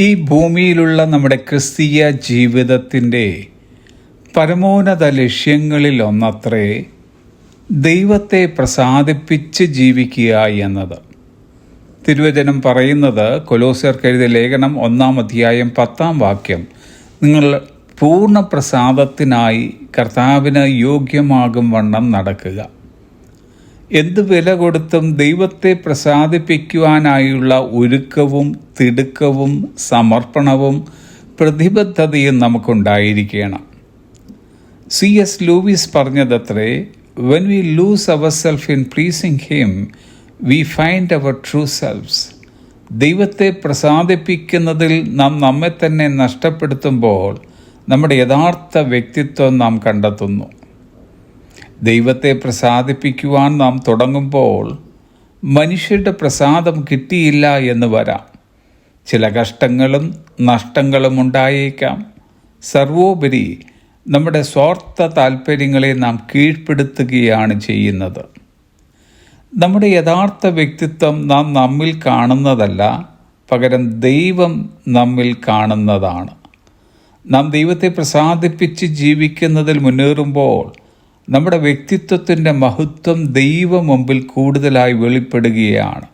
ഈ ഭൂമിയിലുള്ള നമ്മുടെ ക്രിസ്തീയ ജീവിതത്തിന്റെ പരമോന്നത ലക്ഷ്യങ്ങളിൽ ഒന്നത്രേ ദൈവത്തെ പ്രസാദിപ്പിച്ച് ജീവിക്കുക എന്നത്. തിരുവചനം പറയുന്നത് കൊലോസിയർക്കെഴുതിയ ലേഖനം ഒന്നാം അധ്യായം പത്താം വാക്യം. നിങ്ങൾ പൂർണ പ്രസാദത്തിനായി കർത്താവിന് യോഗ്യമാകും വണ്ണം നടക്കുക. എന്ത് വില കൊടുത്തും ദൈവത്തെ പ്രസാദിപ്പിക്കുവാനായുള്ള ഒരുക്കവും തിടുക്കവും സമർപ്പണവും പ്രതിബദ്ധതയും നമുക്കുണ്ടായിരിക്കണം. C S Lewis പറഞ്ഞതത്രേ when we lose our self in pleasing him we find our true selves ദൈവത്തെ പ്രസാദിപ്പിക്കുന്നതിൽ നാം നമ്മെ തന്നെ നഷ്ടപ്പെടുത്തുമ്പോൾ നമ്മുടെ യഥാർത്ഥ വ്യക്തിത്വം നാം കണ്ടെത്തുന്നു. ദൈവത്തെ പ്രസാദിപ്പിക്കുവാൻ നാം തുടങ്ങുമ്പോൾ മനുഷ്യരുടെ പ്രസാദം കിട്ടിയില്ല എന്ന് വരാം. ചില കഷ്ടങ്ങളും നഷ്ടങ്ങളും ഉണ്ടായേക്കാം. സർവോപരി നമ്മുടെ സ്വാർത്ഥ താല്പര്യങ്ങളെ നാം കീഴ്പ്പെടുത്തുകയാണ് ചെയ്യുന്നത്. നമ്മുടെ യഥാർത്ഥ വ്യക്തിത്വം നാം നമ്മിൽ കാണുന്നതല്ല പകരം ദൈവം നമ്മിൽ കാണുന്നതാണ്. നാം ദൈവത്തെ പ്രസാദിപ്പിച്ച് ജീവിക്കുന്നതിൽ മുന്നേറുമ്പോൾ നമ്മുടെ വ്യക്തിത്വത്തിന്റെ മഹത്വം ദൈവം മുമ്പിൽ കൂടുതലായി വെളിപ്പെടുകയാണ്.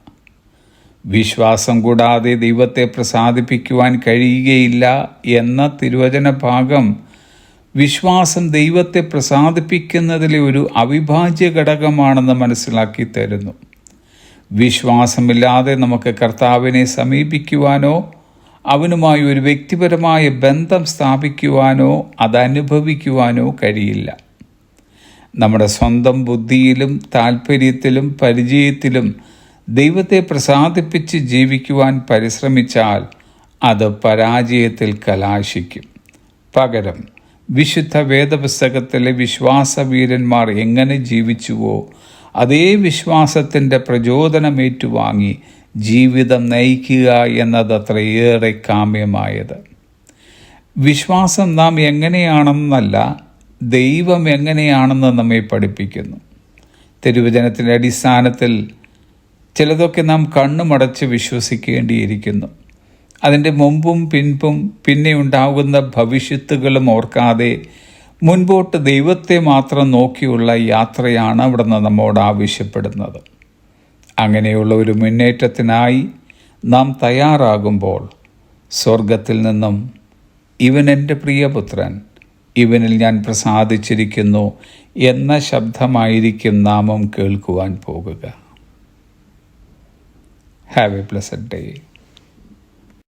വിശ്വാസം കൂടാതെ ദൈവത്തെ പ്രസാദിപ്പിക്കുവാൻ കഴിയുകയില്ല എന്ന തിരുവചന ഭാഗം വിശ്വാസം ദൈവത്തെ പ്രസാദിപ്പിക്കുന്നതിലെ ഒരു അവിഭാജ്യ ഘടകമാണെന്ന് മനസ്സിലാക്കി തരുന്നു. വിശ്വാസമില്ലാതെ നമുക്ക് കർത്താവിനെ സമീപിക്കുവാനോ അവനുമായി ഒരു വ്യക്തിപരമായ ബന്ധം സ്ഥാപിക്കുവാനോ അതനുഭവിക്കുവാനോ കഴിയില്ല. നമ്മുടെ സ്വന്തം ബുദ്ധിയിലും താല്പര്യത്തിലും പരിചയത്തിലും ദൈവത്തെ പ്രസാദിപ്പിച്ച് ജീവിക്കുവാൻ പരിശ്രമിച്ചാൽ അത് പരാജയത്തിൽ കലാശിക്കും. പകരം വിശുദ്ധ വേദപുസ്തകത്തിലെ വിശ്വാസവീരന്മാർ എങ്ങനെ ജീവിച്ചുവോ അതേ വിശ്വാസത്തിന്റെ പ്രചോദനമേറ്റുവാങ്ങി ജീവിതം നയിക്കുക എന്നതത്രയേറെ കാമ്യമായത്. വിശ്വാസം നാം എങ്ങനെയാണെന്നല്ല ദൈവം എങ്ങനെയാണെന്ന് നമ്മെ പഠിപ്പിക്കുന്നു. തിരുവചനത്തിന്റെ അടിസ്ഥാനത്തിൽ ചിലതൊക്കെ നാം കണ്ണുമടച്ച് വിശ്വസിക്കേണ്ടിയിരിക്കുന്നു. അതിന്റെ മുമ്പും പിൻപും പിന്നെ ഉണ്ടാകുന്ന ഭവിഷ്യത്തുകളും ഓർക്കാതെ മുൻപോട്ട് ദൈവത്തെ മാത്രം നോക്കിയുള്ള യാത്രയാണ് അവിടുന്ന് നമ്മോട് ആവശ്യപ്പെടുന്നത്. അങ്ങനെയുള്ള ഒരു മുന്നേറ്റത്തിനായി നാം തയ്യാറാകുമ്പോൾ സ്വർഗത്തിൽ നിന്നും ഇവൻ എന്റെ പ്രിയപുത്രൻ ഇവനിൽ ഞാൻ പ്രസാദിച്ചിരിക്കുന്നു എന്ന ശബ്ദമായിരിക്കും നാമം കേൾക്കുവാൻ പോകുക. Have A pleasant day